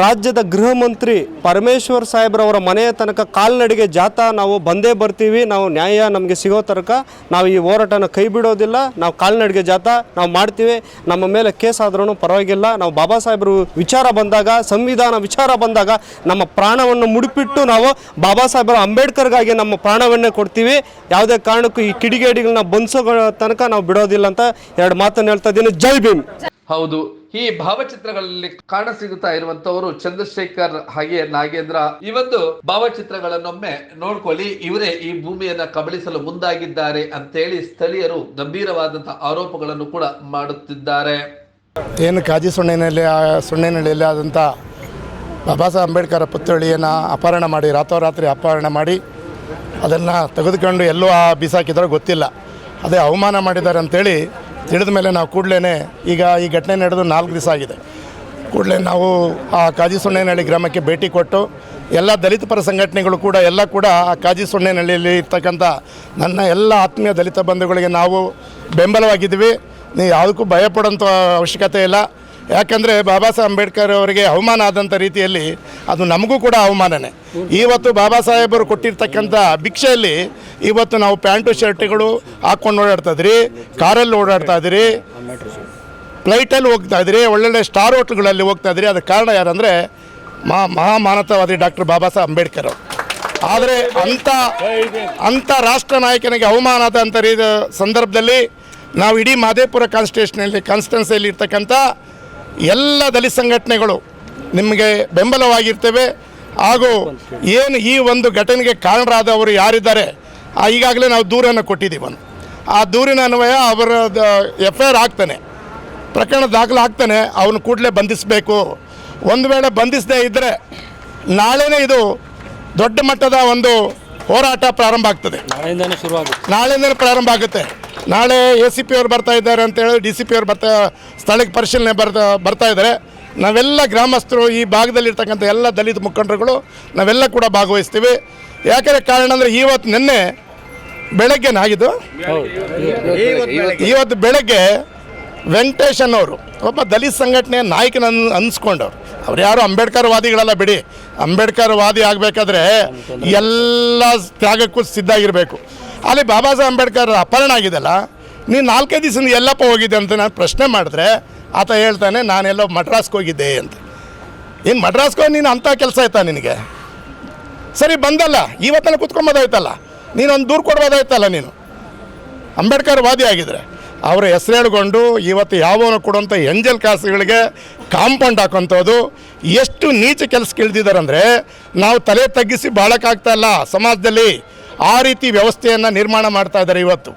ರಾಜ್ಯದ ಗೃಹ ಮಂತ್ರಿ ಪರಮೇಶ್ವರ್ ಸಾಹೇಬ್ರವರ ಮನೆಯ ತನಕ ಕಾಲ್ನಡಿಗೆ ಜಾಥಾ ನಾವು ಬಂದೇ ಬರ್ತೀವಿ. ನಾವು ನ್ಯಾಯ ನಮಗೆ ಸಿಗೋ ತನಕ ನಾವು ಈ ಹೋರಾಟನ ಕೈ ಬಿಡೋದಿಲ್ಲ. ನಾವು ಕಾಲ್ನಡಿಗೆ ಜಾಥಾ ನಾವು ಮಾಡ್ತೀವಿ. ನಮ್ಮ ಮೇಲೆ ಕೇಸ್ ಆದ್ರೂ ಪರವಾಗಿಲ್ಲ. ನಾವು ಬಾಬಾ ಸಾಹೇಬರು ವಿಚಾರ ಬಂದಾಗ, ಸಂವಿಧಾನ ವಿಚಾರ ಬಂದಾಗ ನಮ್ಮ ಪ್ರಾಣವನ್ನು ಮುಡಿಪಿಟ್ಟು ನಾವು ಬಾಬಾ ಸಾಹೇಬರ ಅಂಬೇಡ್ಕರ್ಗಾಗಿ ನಮ್ಮ ಪ್ರಾಣವನ್ನೇ ಕೊಡ್ತೀವಿ. ಯಾವುದೇ ಕಾರಣಕ್ಕೂ ಈ ಕಿಡಿಗೇಡಿಗಳನ್ನ ಬಂಧಿಸೋ ತನಕ ನಾವು ಬಿಡೋದಿಲ್ಲ ಅಂತ ಎರಡು ಮಾತನ್ನು ಹೇಳ್ತಾ ಇದ್ದೀನಿ. ಜೈ ಭೀಮ್. ಹೌದು. ಈ ಭಾವಚಿತ್ರಗಳಲ್ಲಿ ಕಾಣಸಿಗುತ್ತಾ ಇರುವಂತವರು ಚಂದ್ರಶೇಖರ್ ಹಾಗೆ ನಾಗೇಂದ್ರ. ಈ ಒಂದು ಭಾವಚಿತ್ರಗಳನ್ನೊಮ್ಮೆ ನೋಡ್ಕೊಳ್ಳಿ. ಇವರೇ ಈ ಭೂಮಿಯನ್ನ ಕಬಳಿಸಲು ಮುಂದಾಗಿದ್ದಾರೆ ಅಂತೇಳಿ ಸ್ಥಳೀಯರು ಗಂಭೀರವಾದಂತಹ ಆರೋಪಗಳನ್ನು ಕೂಡ ಮಾಡುತ್ತಿದ್ದಾರೆ. ಏನು ಕಾಜಿ ಸುಣ್ಣೆನಲ್ಲಿ ಸುಣ್ಣೆನಹಳ್ಳಿಯಲ್ಲಿ ಆದಂಥ ಬಾಬಾ ಸಾಹೇಬ್ ಅಂಬೇಡ್ಕರ್ ಪುತ್ಥಳಿಯನ್ನು ಅಪಹರಣ ಮಾಡಿ ರಾತ್ರೋರಾತ್ರಿ ಅಪಹರಣ ಮಾಡಿ, ಅದನ್ನು ತೆಗೆದುಕೊಂಡು ಎಲ್ಲೋ ಆ ಬಿಸಾಕಿದಾರೋ ಗೊತ್ತಿಲ್ಲ. ಅದೇ ಅವಮಾನ ಮಾಡಿದ್ದಾರೆ ಅಂತೇಳಿ ತಿಳಿದ ಮೇಲೆ ನಾವು ಕೂಡಲೇ ಈಗ ಈ ಘಟನೆ ನಡೆದು ನಾಲ್ಕು ದಿವಸ ಆಗಿದೆ. ಕೂಡಲೇ ನಾವು ಆ ಕಾಜಿ ಸುಣ್ಣೆನಹಳ್ಳಿ ಗ್ರಾಮಕ್ಕೆ ಭೇಟಿ ಕೊಟ್ಟು ಎಲ್ಲ ದಲಿತ ಪರ ಸಂಘಟನೆಗಳು ಕೂಡ, ಎಲ್ಲ ಕೂಡ ಆ ಕಾಜಿ ಸುಣ್ಣೆನಹಳ್ಳಿಯಲ್ಲಿ ಇರ್ತಕ್ಕಂಥ ನನ್ನ ಎಲ್ಲ ಆತ್ಮೀಯ ದಲಿತ ಬಂಧುಗಳಿಗೆ ನಾವು ಬೆಂಬಲವಾಗಿದ್ದೀವಿ. ನೀವು ಯಾವುದಕ್ಕೂ ಭಯಪಡೋಂಥ ಅವಶ್ಯಕತೆ ಇಲ್ಲ. ಯಾಕಂದರೆ ಬಾಬಾ ಸಾಹೇಬ್ ಅಂಬೇಡ್ಕರ್ ಅವರಿಗೆ ಅವಮಾನ ಆದಂಥ ರೀತಿಯಲ್ಲಿ ಅದು ನಮಗೂ ಕೂಡ ಅವಮಾನನೇ. ಇವತ್ತು ಬಾಬಾ ಸಾಹೇಬರು ಕೊಟ್ಟಿರ್ತಕ್ಕಂಥ ಭಿಕ್ಷೆಯಲ್ಲಿ ಇವತ್ತು ನಾವು ಪ್ಯಾಂಟು, ಶರ್ಟ್ಗಳು ಹಾಕ್ಕೊಂಡು ಓಡಾಡ್ತಾ ಇದ್ರಿ, ಕಾರಲ್ಲಿ ಓಡಾಡ್ತಾ ಇದ್ರಿ, ಫ್ಲೈಟಲ್ಲಿ ಹೋಗ್ತಾ ಇದ್ರಿ, ಒಳ್ಳೊಳ್ಳೆ ಸ್ಟಾರ್ ಹೋಟ್ಲ್ಗಳಲ್ಲಿ ಹೋಗ್ತಾ ಇದ್ರಿ. ಅದಕ್ಕೆ ಕಾರಣ ಯಾರಂದರೆ ಮಹಾ ಮಹಾಮಾನತವಾದಿ ಡಾಕ್ಟರ್ ಬಾಬಾ ಸಾಹೇಬ್ ಅಂಬೇಡ್ಕರ್ ಆದರೆ ಅಂಥ ಅಂಥ ರಾಷ್ಟ್ರ ನಾಯಕನಿಗೆ ಅವಮಾನ ಆದಂಥ ಸಂದರ್ಭದಲ್ಲಿ ನಾವು ಇಡೀ ಮಾದೇಪುರ ಕಾನ್ಸ್ಟಿಟ್ಯೂಷನಲ್ಲಿ ಕಾನ್ಸ್ಟಿಟ್ಯೂನ್ಸಿಯಲ್ಲಿ ಇರ್ತಕ್ಕಂಥ ಎಲ್ಲ ದಲಿತ ಸಂಘಟನೆಗಳು ನಿಮಗೆ ಬೆಂಬಲವಾಗಿರ್ತೇವೆ. ಹಾಗೂ ಏನು ಈ ಒಂದು ಘಟನೆಗೆ ಕಾರಣರಾದವರು ಯಾರಿದ್ದಾರೆ ಈಗಾಗಲೇ ನಾವು ದೂರನ್ನು ಕೊಟ್ಟಿದ್ದೀವಿ ಒಂದು ಆ ದೂರಿನ ಅನ್ವಯ ಅವರ ಎಫ್ ಐ ಆರ್ ಆಗ್ತಾನೆ. ಪ್ರಕರಣ ದಾಖಲೆ ಆಗ್ತಾನೆ ಅವನು ಕೂಡಲೇ ಬಂಧಿಸಬೇಕು. ಒಂದು ವೇಳೆ ಬಂಧಿಸದೇ ಇದ್ದರೆ ನಾಳೆನೇ ಇದು ದೊಡ್ಡ ಮಟ್ಟದ ಒಂದು ಹೋರಾಟ ಪ್ರಾರಂಭ ಆಗ್ತದೆ. ನಾಳೆಯಿಂದನೇ ಪ್ರಾರಂಭ ಆಗುತ್ತೆ. ನಾಳೆ ಎ ಸಿ ಪಿ ಅವ್ರು ಬರ್ತಾ ಇದ್ದಾರೆ ಅಂತೇಳಿ ಡಿ ಸಿ ಪಿ ಅವ್ರು ಬರ್ತಾ, ಸ್ಥಳಕ್ಕೆ ಪರಿಶೀಲನೆ ಬರ್ತಾ ಬರ್ತಾ ಇದ್ದಾರೆ. ನಾವೆಲ್ಲ ಗ್ರಾಮಸ್ಥರು ಈ ಭಾಗದಲ್ಲಿರ್ತಕ್ಕಂಥ ಎಲ್ಲ ದಲಿತ ಮುಖಂಡರುಗಳು, ನಾವೆಲ್ಲ ಕೂಡ ಭಾಗವಹಿಸ್ತೀವಿ. ಯಾಕಂದರೆ ಕಾರಣ ಅಂದರೆ ಇವತ್ತು ನಿನ್ನೆ ಬೆಳಗ್ಗೆ ಆಗಿದ್ದು. ಇವತ್ತು ಬೆಳಗ್ಗೆ ವೆಂಕಟೇಶ್ ಅವರು ಒಬ್ಬ ದಲಿತ ಸಂಘಟನೆಯ ನಾಯಕನ ಅನ್, ಅನ್ಸ್ಕೊಂಡವ್ರು. ಅವ್ರು ಯಾರು ಅಂಬೇಡ್ಕರ್ ವಾದಿಗಳಲ್ಲ ಬಿಡಿ. ಅಂಬೇಡ್ಕರ್ ವಾದಿ ಆಗಬೇಕಾದ್ರೆ ಎಲ್ಲ ತ್ಯಾಗಕ್ಕೂ ಸಿದ್ಧ ಆಗಿರಬೇಕು. ಅಲ್ಲಿ ಬಾಬಾ ಸಾಹೇಬ್ ಅಂಬೇಡ್ಕರ್ ಅಪಹರಣ ಆಗಿದೆಲ್ಲ? ನೀನು ನಾಲ್ಕೈದು ದಿವಸ ಎಲ್ಲಪ್ಪ ಹೋಗಿದ್ದೆ ಅಂತ ನಾನು ಪ್ರಶ್ನೆ ಮಾಡಿದ್ರೆ ಆತ ಹೇಳ್ತಾನೆ, ನಾನೆಲ್ಲೋ ಮಡ್ರಾಸ್ಗೆ ಹೋಗಿದ್ದೆ ಅಂತ. ಏನು ಮಡ್ರಾಸ್ಗೆ ನೀನು ಅಂಥ ಕೆಲಸ ಆಯ್ತಾ ನಿನಗೆ? ಸರಿ, ಬಂದಲ್ಲ. ಇವತ್ತಲ್ಲಿ ಕುತ್ಕೊಂಬೋದಾಯ್ತಲ್ಲ. ನೀನೊಂದು ದೂರು ಕೊಡ್ಬೋದಾಯ್ತಲ್ಲ ನೀನು? ಅಂಬೇಡ್ಕರ್ ವಾದಿ ಆಗಿದ್ರೆ. ಅವರ ಹೆಸರು ಹೇಳ್ಕೊಂಡು ಇವತ್ತು ಯಾವನು ಕೊಡುವಂಥ ಎಂಜಲ್ ಕಾಸುಗಳಿಗೆ ಕಾಂಪೌಂಡ್ ಹಾಕೋಂಥದ್ದು ಎಷ್ಟು ನೀಚ ಕೆಲಸಕ್ಕೆ ಇಳಿದಿದ್ದಾರೆ ಅಂದರೆ ನಾವು ತಲೆ ತಗ್ಗಿಸಿ ಬಾಳಕ್ಕಾಗ್ತಾ ಇಲ್ಲ ಸಮಾಜದಲ್ಲಿ. ಆ ರೀತಿ ವ್ಯವಸ್ಥೆಯನ್ನು ನಿರ್ಮಾಣ ಮಾಡ್ತಾ ಇದ್ದಾರೆ ಇವತ್ತು.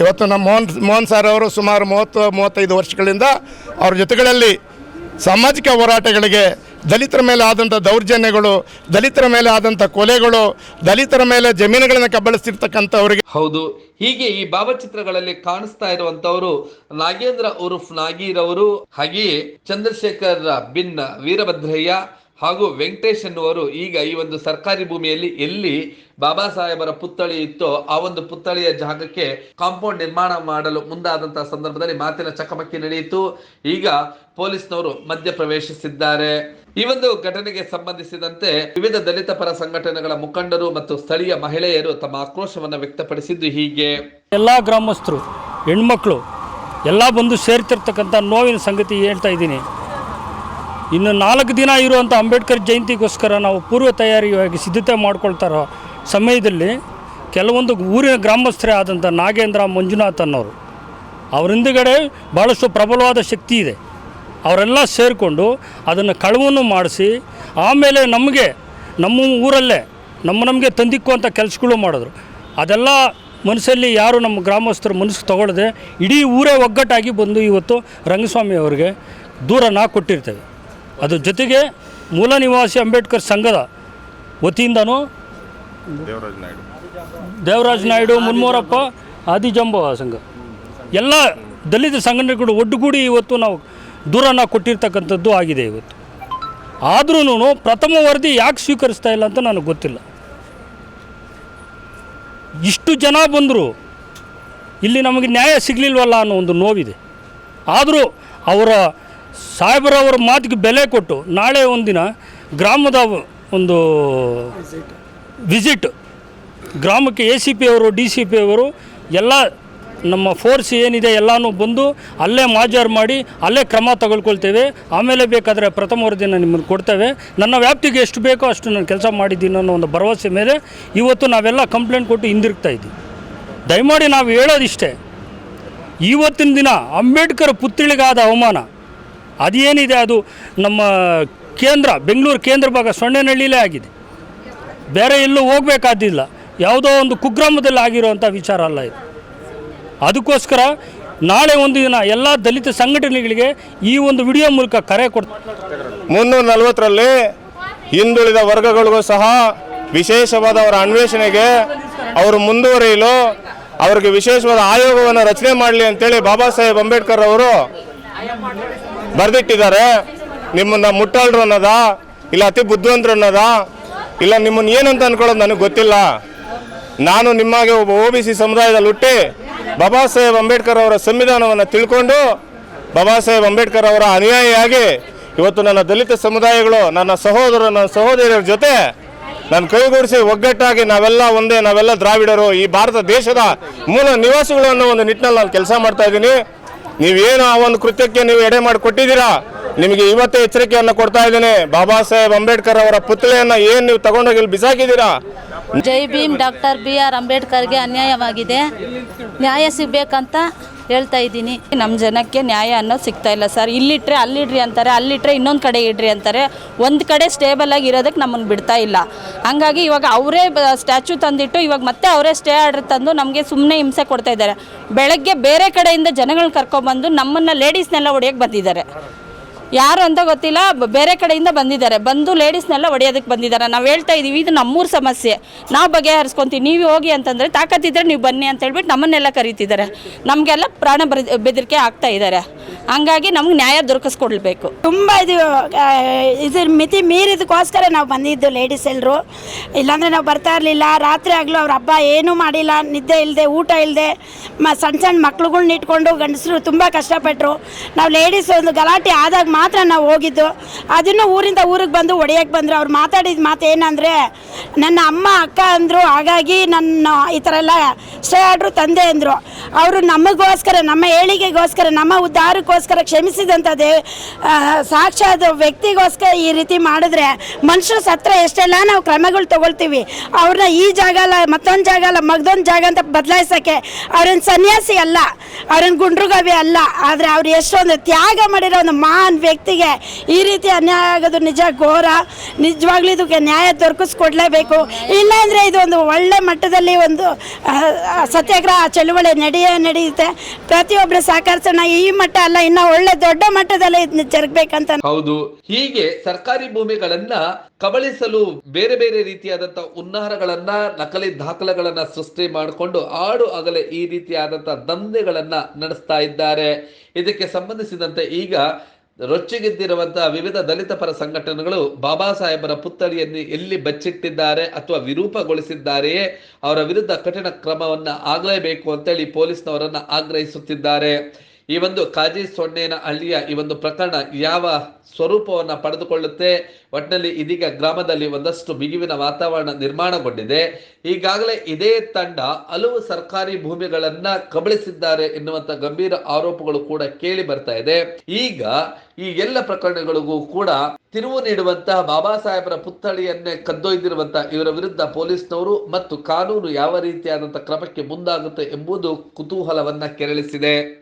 ಇವತ್ತು ನಮ್ಮ ಮೋಹನ್ ಮೋಹನ್ ಸರ್ ಅವರು ಸುಮಾರು ಮೂವತ್ತು, ಮೂವತ್ತೈದು ವರ್ಷಗಳಿಂದ ಅವ್ರ ಜೊತೆಗಳಲ್ಲಿ ಸಾಮಾಜಿಕ ಹೋರಾಟಗಳಿಗೆ ದಲಿತರ ಮೇಲೆ ಆದಂಥ ದೌರ್ಜನ್ಯಗಳು, ದಲಿತರ ಮೇಲೆ ಆದಂಥ ಕೊಲೆಗಳು, ದಲಿತರ ಮೇಲೆ ಜಮೀನುಗಳನ್ನು ಕಬ್ಬಳಿಸ್ತಿರ್ತಕ್ಕಂಥವರಿಗೆ ಹೌದು. ಹೀಗೆ ಈ ಭಾವಚಿತ್ರಗಳಲ್ಲಿ ಕಾಣಿಸ್ತಾ ಇರುವಂತವರು ನಾಗೇಂದ್ರ ಉರುಫ್ ನಾಗೀರ್ ಅವರು, ಹಾಗೆಯೇ ಚಂದ್ರಶೇಖರ್ ಬಿನ್ ವೀರಭದ್ರಯ್ಯ ಹಾಗೂ ವೆಂಕಟೇಶ್ ಎನ್ನುವರು ಈಗ ಈ ಒಂದು ಸರ್ಕಾರಿ ಭೂಮಿಯಲ್ಲಿ ಎಲ್ಲಿ ಬಾಬಾ ಸಾಹೇಬರ ಪುತ್ಥಳಿ ಇತ್ತೋ ಆ ಒಂದು ಪುತ್ಥಳಿಯ ಜಾಗಕ್ಕೆ ಕಾಂಪೌಂಡ್ ನಿರ್ಮಾಣ ಮಾಡಲು ಮುಂದಾದಂತಹ ಸಂದರ್ಭದಲ್ಲಿ ಮಾತಿನ ಚಕಮಕಿ ನಡೆಯಿತು. ಈಗ ಪೊಲೀಸ್ನವರು ಮಧ್ಯ ಪ್ರವೇಶಿಸಿದ್ದಾರೆ. ಈ ಒಂದು ಘಟನೆಗೆ ಸಂಬಂಧಿಸಿದಂತೆ ವಿವಿಧ ದಲಿತ ಪರ ಸಂಘಟನೆಗಳ ಮುಖಂಡರು ಮತ್ತು ಸ್ಥಳೀಯ ಮಹಿಳೆಯರು ತಮ್ಮ ಆಕ್ರೋಶವನ್ನು ವ್ಯಕ್ತಪಡಿಸಿದ್ದು ಹೀಗೆ. ಎಲ್ಲ ಗ್ರಾಮಸ್ಥರು, ಹೆಣ್ಮಕ್ಳು, ಎಲ್ಲ ಬಂದು ಸೇರ್ತಿರ್ತಕ್ಕಂಥ ನೋವಿನ ಸಂಗತಿ ಹೇಳ್ತಾ ಇದ್ದೀನಿ. ಇನ್ನು ನಾಲ್ಕು ದಿನ ಇರುವಂಥ ಅಂಬೇಡ್ಕರ್ ಜಯಂತಿಗೋಸ್ಕರ ನಾವು ಪೂರ್ವ ತಯಾರಿಯಾಗಿ ಸಿದ್ಧತೆ ಮಾಡ್ಕೊಳ್ತಾರೋ ಸಮಯದಲ್ಲಿ ಕೆಲವೊಂದು ಊರಿನ ಗ್ರಾಮಸ್ಥರೇ ಆದಂಥ ನಾಗೇಂದ್ರ ಮಂಜುನಾಥ್ ಅನ್ನೋರು, ಅವ್ರ ಹಿಂದುಗಡೆ ಭಾಳಷ್ಟು ಪ್ರಬಲವಾದ ಶಕ್ತಿ ಇದೆ. ಅವರೆಲ್ಲ ಸೇರಿಕೊಂಡು ಅದನ್ನು ಕಳವನ್ನು ಮಾಡಿಸಿ, ಆಮೇಲೆ ನಮಗೆ, ನಮ್ಮ ಊರಲ್ಲೇ, ನಮ್ಮ ನಮಗೆ ತಂದಿಕ್ಕುವಂಥ ಕೆಲಸಗಳು ಮಾಡಿದ್ರು. ಅದೆಲ್ಲ ಮನಸ್ಸಲ್ಲಿ ಯಾರು ನಮ್ಮ ಗ್ರಾಮಸ್ಥರು ಮನಸ್ಸು ತಗೊಳ್ಳದೆ ಇಡೀ ಊರೇ ಒಗ್ಗಟ್ಟಾಗಿ ಬಂದು ಇವತ್ತು ರಂಗಸ್ವಾಮಿ ಅವರಿಗೆ ದೂರನ ಕೊಟ್ಟಿರ್ತೇವೆ. ಅದ್ರ ಜೊತೆಗೆ ಮೂಲ ನಿವಾಸಿ ಅಂಬೇಡ್ಕರ್ ಸಂಘದ ವತಿಯಿಂದನೂ ದೇವರಾಜ್ ನಾಯ್ಡು. ಮುನ್ಮೂರಪ್ಪ ಆದಿಜಂಬವ ಸಂಘ. ಎಲ್ಲ ದಲಿತ ಸಂಘಟನೆಗಳು ಒಟ್ಟುಗೂಡಿ ಇವತ್ತು ನಾವು ದೂರನ ಕೊಟ್ಟಿರ್ತಕ್ಕಂಥದ್ದು ಆಗಿದೆ ಇವತ್ತು. ಆದ್ರೂ ಪ್ರಥಮ ವರದಿ ಯಾಕೆ ಸ್ವೀಕರಿಸ್ತಾ ಇಲ್ಲ ಅಂತ ನನಗೆ ಗೊತ್ತಿಲ್ಲ. ಇಷ್ಟು ಜನ ಬಂದರು ಇಲ್ಲಿ ನಮಗೆ ನ್ಯಾಯ ಸಿಗಲಿಲ್ವಲ್ಲ ಅನ್ನೋ ಒಂದು ನೋವಿದೆ. ಆದರೂ ಅವರ ಸಾಹೇಬರವರ ಮಾತಿಗೆ ಬೆಲೆ ಕೊಟ್ಟು ನಾಳೆ ಒಂದಿನ ಗ್ರಾಮದ ಒಂದು ವಿಸಿಟ್. ಗ್ರಾಮಕ್ಕೆ ಎ ಸಿ ಪಿ ಅವರು, ಡಿ ಸಿ ಪಿ ಅವರು ಎಲ್ಲ ನಮ್ಮ ಫೋರ್ಸ್ ಏನಿದೆ ಎಲ್ಲನೂ ಬಂದು ಅಲ್ಲೇ ಮಾಜಾರು ಮಾಡಿ ಅಲ್ಲೇ ಕ್ರಮ ತಗೊಳ್ಕೊಳ್ತೇವೆ. ಆಮೇಲೆ ಬೇಕಾದರೆ ಪ್ರಥಮ ವರದಿನ ನಿಮ್ಮನ್ನು ಕೊಡ್ತೇವೆ. ನನ್ನ ವ್ಯಾಪ್ತಿಗೆ ಎಷ್ಟು ಬೇಕೋ ಅಷ್ಟು ನಾನು ಕೆಲಸ ಮಾಡಿದ್ದೀನಿ ಅನ್ನೋ ಒಂದು ಭರವಸೆ ಮೇಲೆ ಇವತ್ತು ನಾವೆಲ್ಲ ಕಂಪ್ಲೇಂಟ್ ಕೊಟ್ಟು ಹಿಂದಿರುಗ್ತಾ ಇದ್ದೀವಿ. ದಯಮಾಡಿ ನಾವು ಹೇಳೋದಿಷ್ಟೇ. ಇವತ್ತಿನ ದಿನ ಅಂಬೇಡ್ಕರ್ ಪುತ್ರಿಗಾದ ಅವಮಾನ ಅದೇನಿದೆ ಅದು ನಮ್ಮ ಕೇಂದ್ರ, ಬೆಂಗಳೂರು ಕೇಂದ್ರ ಭಾಗ ಸೊಣ್ಣೆನಹಳ್ಳಿಲೇ ಆಗಿದೆ. ಬೇರೆ ಎಲ್ಲೂ ಹೋಗಬೇಕಾದಿಲ್ಲ. ಯಾವುದೋ ಒಂದು ಕುಗ್ರಾಮದಲ್ಲಿ ಆಗಿರುವಂಥ ವಿಚಾರ ಅಲ್ಲ ಇದು. ಅದಕ್ಕೋಸ್ಕರ ನಾಳೆ ಒಂದು ದಿನ ಎಲ್ಲ ದಲಿತ ಸಂಘಟನೆಗಳಿಗೆ ಈ ಒಂದು ವಿಡಿಯೋ ಮೂಲಕ ಕರೆ ಕೊಡ್ತಾರೆ ಮುನ್ನೂರ ನಲವತ್ತರಲ್ಲಿ ಹಿಂದುಳಿದ ವರ್ಗಗಳಿಗೂ ಸಹ ವಿಶೇಷವಾದ ಅವರ ಅನ್ವೇಷಣೆಗೆ ಅವರು ಮುಂದುವರಿಯಲು ಅವರಿಗೆ ವಿಶೇಷವಾದ ಆಯೋಗವನ್ನು ರಚನೆ ಮಾಡಲಿ ಅಂತೇಳಿ ಬಾಬಾ ಸಾಹೇಬ್ ಅಂಬೇಡ್ಕರ್ ಅವರು ಬರೆದಿಟ್ಟಿದ್ದಾರೆ. ನಿಮ್ಮನ್ನ ಮುಟ್ಟಾಳರು ಅನ್ನೋದ? ಇಲ್ಲ ಅತಿ ಬುದ್ಧಿವಂತರು ಅನ್ನೋದ? ಇಲ್ಲ ನಿಮ್ಮನ್ನ ಏನಂತ ಅನ್ಕೊಳ್ಳೋದು ನನಗೆ ಗೊತ್ತಿಲ್ಲ. ನಾನು ನಿಮ್ಮಾಗೆ ಒಬ್ಬ ಒ ಬಿ ಸಿ ಸಮುದಾಯದಲ್ಲಿ ಹುಟ್ಟಿ ಬಾಬಾ ಸಾಹೇಬ್ ಅಂಬೇಡ್ಕರ್ ಅವರ ಸಂವಿಧಾನವನ್ನು ತಿಳ್ಕೊಂಡು ಬಾಬಾ ಸಾಹೇಬ್ ಅಂಬೇಡ್ಕರ್ ಅವರ ಅನುಯಾಯಿಯಾಗಿ ಇವತ್ತು ನನ್ನ ದಲಿತ ಸಮುದಾಯಗಳು, ನನ್ನ ಸಹೋದರ, ನನ್ನ ಸಹೋದರಿಯರ ಜೊತೆ ನನ್ನ ಕೈಗೂಡಿಸಿ ಒಗ್ಗಟ್ಟಾಗಿ ನಾವೆಲ್ಲ ಒಂದೇ, ನಾವೆಲ್ಲ ದ್ರಾವಿಡರು, ಈ ಭಾರತ ದೇಶದ ಮೂಲ ನಿವಾಸಿಗಳು ಅನ್ನೋ ಒಂದು ನಿಟ್ಟಿನಲ್ಲಿ ನಾನು ಕೆಲಸ ಮಾಡ್ತಾ ಇದ್ದೀನಿ. ನೀವೇನು ಆ ಒಂದು ಕೃತ್ಯಕ್ಕೆ ನೀವು ಎಡೆ ಮಾಡಿ ಕೊಟ್ಟಿದ್ದೀರಾ ನಿಮಗೆ ಇವತ್ತೇ ಎಚ್ಚರಿಕೆಯನ್ನು ಕೊಡ್ತಾ ಇದ್ದೇನೆ. ಬಾಬಾ ಸಾಹೇಬ್ ಅಂಬೇಡ್ಕರ್ ಅವರ ಪುತ್ಳೆಯನ್ನು ಏನು ನೀವು ತಗೊಂಡೋಗಿ ಬಿಸಾಕಿದ್ದೀರಾ? ಜೈ ಭೀಮ್ ಡಾಕ್ಟರ್ ಬಿ ಆರ್ ಅಂಬೇಡ್ಕರ್ಗೆ ಅನ್ಯಾಯವಾಗಿದೆ. ನ್ಯಾಯ ಸಿಗಬೇಕಂತ ಹೇಳ್ತಾ ಇದ್ದೀನಿ. ನಮ್ಮ ಜನಕ್ಕೆ ನ್ಯಾಯ ಅನ್ನೋದು ಸಿಗ್ತಾ ಇಲ್ಲ ಸರ್. ಇಲ್ಲಿಟ್ರೆ ಅಲ್ಲಿಡ್ರಿ ಅಂತಾರೆ, ಅಲ್ಲಿಟ್ರೆ ಇನ್ನೊಂದು ಕಡೆ ಇಡ್ರಿ ಅಂತಾರೆ. ಒಂದು ಕಡೆ ಸ್ಟೇಬಲ್ ಆಗಿ ಇರೋದಕ್ಕೆ ನಮ್ಮನ್ನು ಬಿಡ್ತಾ ಇಲ್ಲ. ಹಂಗಾಗಿ ಇವಾಗ ಅವರೇ ಸ್ಟ್ಯಾಚು ತಂದಿಟ್ಟು ಇವಾಗ ಮತ್ತೆ ಅವರೇ ಸ್ಟೇ ಆರ್ಡರ್ ತಂದು ನಮಗೆ ಸುಮ್ಮನೆ ಹಿಂಸೆ ಕೊಡ್ತಾ ಇದ್ದಾರೆ. ಬೆಳಗ್ಗೆ ಬೇರೆ ಕಡೆಯಿಂದ ಜನಗಳನ್ನ ಕರ್ಕೊಂಡ್ಬಂದು ನಮ್ಮನ್ನು ಲೇಡೀಸ್ನೆಲ್ಲ ಹೊಡೆಯೋಕ್ಕೆ ಬಂದಿದ್ದಾರೆ. ಯಾರು ಅಂತ ಗೊತ್ತಿಲ್ಲ ಬೇರೆ ಕಡೆಯಿಂದ ಬಂದಿದ್ದಾರೆ. ಬಂದು ಲೇಡೀಸ್ನೆಲ್ಲ ಹೊಡೆಯೋದಕ್ಕೆ ಬಂದಿದ್ದಾರೆ. ನಾವು ಹೇಳ್ತಾ ಇದ್ದೀವಿ ಇದು ನಮ್ಮೂರು ಸಮಸ್ಯೆ. ನಾವು ಬಗೆಹರಿಸ್ಕೊತೀವಿ, ನೀವು ಹೋಗಿ ಅಂತಂದರೆ ತಾಕತ್ತಿದ್ದರೆ ನೀವು ಬನ್ನಿ ಅಂತ ಹೇಳ್ಬಿಟ್ಟು ನಮ್ಮನ್ನೆಲ್ಲ ಕರೀತಿದ್ದಾರೆ. ನಮಗೆಲ್ಲ ಪ್ರಾಣ ಬೆದರಿಕೆ ಆಗ್ತಾ ಇದ್ದಾರೆ. ಹಂಗಾಗಿ ನಮ್ಗೆ ನ್ಯಾಯ ದೊರಕಿಸ್ಕೊಡ್ಬೇಕು. ತುಂಬ ಇದು ಇದ್ರ ಮಿತಿ ಮೀರಿದಕ್ಕೋಸ್ಕರ ನಾವು ಬಂದಿದ್ದು ಲೇಡೀಸ್ ಎಲ್ಲರೂ ಇಲ್ಲಾಂದರೆ ನಾವು ಬರ್ತಾ ಇರಲಿಲ್ಲ, ರಾತ್ರಿ ಆಗಲೂ ಅವ್ರ ಹಬ್ಬ ಏನೂ ಮಾಡಿಲ್ಲ, ನಿದ್ದೆ ಇಲ್ಲದೆ ಊಟ ಇಲ್ಲದೆ ಮ ಸಣ್ಣ ಸಣ್ಣ ಮಕ್ಳುಗಳ್ನ ಇಟ್ಕೊಂಡು ಗಂಡಸರು ತುಂಬ ಕಷ್ಟಪಟ್ಟರು ನಾವು ಲೇಡೀಸ್ ಒಂದು ಗಲಾಟೆ ಆದಾಗ ಮಾತ್ರ ನಾವು ಹೋಗಿದ್ದು. ಅದನ್ನು ಊರಿಂದ ಊರಿಗೆ ಬಂದು ಒಡೆಯೋಕ್ಕೆ ಬಂದರು. ಅವ್ರು ಮಾತಾಡಿದ ಮಾತು ಏನಂದರೆ, ನನ್ನ ಅಮ್ಮ, ಅಕ್ಕ ಅಂದರು, ಹಾಗಾಗಿ ನನ್ನ ಈ ಥರ ಎಲ್ಲ ಸ್ಟೇ ಆರ್ಡ್ರು ತಂದೆ ಅಂದರು. ಅವರು ನಮಗೋಸ್ಕರ, ನಮ್ಮ ಏಳಿಗೆಗೋಸ್ಕರ, ನಮ್ಮ ಉದ್ಧಾರಕ್ಕೋಸ್ಕರ ಕ್ಷಮಿಸಿದಂಥ ದೇ ಆ, ಸಾಕ್ಷಾತ್ ವ್ಯಕ್ತಿಗೋಸ್ಕರ ಈ ರೀತಿ ಮಾಡಿದ್ರೆ ಮನುಷ್ಯರು ಸತ್ರ ಎಷ್ಟೆಲ್ಲ ನಾವು ಕ್ರಮಗಳು ತಗೊಳ್ತೀವಿ. ಅವ್ರನ್ನ ಈ ಜಾಗ ಅಲ್ಲ ಮತ್ತೊಂದು ಜಾಗ ಅಲ್ಲ ಮಗದೊಂದು ಜಾಗ ಅಂತ ಬದಲಾಯಿಸೋಕ್ಕೆ ಅವ್ರನ್ನ ಸನ್ಯಾಸಿ ಅಲ್ಲ ಅವ್ರನ್ನ ಗುಂಡ್ರುಗವಿ ಅಲ್ಲ ಆದರೆ ಅವ್ರು ಎಷ್ಟೊಂದು ತ್ಯಾಗ ಮಾಡಿರೋ ಒಂದು ಮಹಾನ್ ವ್ಯಕ್ತಿಗೆ ಈ ರೀತಿ ಅನ್ಯಾಯ ಆಗೋದು ನಿಜ ಘೋರ. ನಿಜವಾಗ್ಲೂ ಇದಕ್ಕೆ ನ್ಯಾಯ ದೊರಕಿಸ್ಕೊಡ್ಲೇಬೇಕು. ಇಲ್ಲಾಂದರೆ ಒಂದು ಒಳ್ಳೆ ಮಟ್ಟದಲ್ಲಿ ಒಂದು ಸತ್ಯಾಗ್ರಹ ಚಳುವಳಿ ನಡೆಯೇ ನಡೆಯುತ್ತೆ. ಪ್ರತಿಯೊಬ್ಬರು ಸಹಕರಿಸೋಣ ಈ ಮಟ್ಟ ಅಲ್ಲ ಇನ್ನೂ ಒಳ್ಳೆ ದೊಡ್ಡ ಮಟ್ಟದಲ್ಲಿ ಇದನ್ನ ಜರುಗಬೇಕಂತ ಹೌದು. ಹೀಗೆ ಸರ್ಕಾರಿ ಭೂಮಿಗಳನ್ನ ಕಬಳಿಸಲು ಬೇರೆ ಬೇರೆ ರೀತಿಯಾದಂತ ಉನ್ನಾರಗಳನ್ನ ನಕಲಿ ದಾಖಲೆಗಳನ್ನ ಸೃಷ್ಟಿ ಮಾಡಿಕೊಂಡು ಆಡು ಆಗಲೇ ಈ ರೀತಿಯಾದಂತ ದಂಧೆಗಳನ್ನ ನಡೆಸ್ತಾ ಇದ್ದಾರೆ. ಇದಕ್ಕೆ ಸಂಬಂಧಿಸಿದಂತೆ ಈಗ ರೊಚ್ಚಿಗೆದ್ದಿರುವಂತಹ ವಿವಿಧ ದಲಿತ ಪರ ಸಂಘಟನೆಗಳು ಬಾಬಾ ಸಾಹೇಬರ ಪುತ್ಥಳಿಯನ್ನು ಎಲ್ಲಿ ಬಚ್ಚಿಟ್ಟಿದ್ದಾರೆ ಅಥವಾ ವಿರೂಪಗೊಳಿಸಿದ್ದಾರೆಯೇ ಅವರ ವಿರುದ್ಧ ಕಠಿಣ ಕ್ರಮವನ್ನ ಆಗಲೇಬೇಕು ಅಂತೇಳಿ ಪೊಲೀಸ್ನವರನ್ನ ಆಗ್ರಹಿಸುತ್ತಿದ್ದಾರೆ. ಈ ಒಂದು ಕಾಜಿ ಸೊನ್ನೇನ ಹಳ್ಳಿಯ ಈ ಒಂದು ಪ್ರಕರಣ ಯಾವ ಸ್ವರೂಪವನ್ನು ಪಡೆದುಕೊಳ್ಳುತ್ತೆ? ಒಟ್ಟಿನಲ್ಲಿ ಇದೀಗ ಗ್ರಾಮದಲ್ಲಿ ಒಂದಷ್ಟು ಬಿಗುವಿನ ವಾತಾವರಣ ನಿರ್ಮಾಣಗೊಂಡಿದೆ. ಈಗಾಗಲೇ ಇದೇ ತಂಡ ಹಲವು ಸರ್ಕಾರಿ ಭೂಮಿಗಳನ್ನ ಕಬಳಿಸಿದ್ದಾರೆ ಎನ್ನುವಂತ ಗಂಭೀರ ಆರೋಪಗಳು ಕೂಡ ಕೇಳಿ ಬರ್ತಾ ಇದೆ. ಈಗ ಈ ಎಲ್ಲ ಪ್ರಕರಣಗಳಿಗೂ ಕೂಡ ತಿರುವು ನೀಡುವಂತಹ ಬಾಬಾ ಸಾಹೇಬರ ಪುತ್ಥಳಿಯನ್ನೇ ಕದ್ದೊಯ್ದಿರುವಂತಹ ಇವರ ವಿರುದ್ಧ ಪೊಲೀಸ್ನವರು ಮತ್ತು ಕಾನೂನು ಯಾವ ರೀತಿಯಾದಂತಹ ಕ್ರಮಕ್ಕೆ ಮುಂದಾಗುತ್ತೆ ಎಂಬುದು ಕುತೂಹಲವನ್ನ ಕೆರಳಿಸಿದೆ.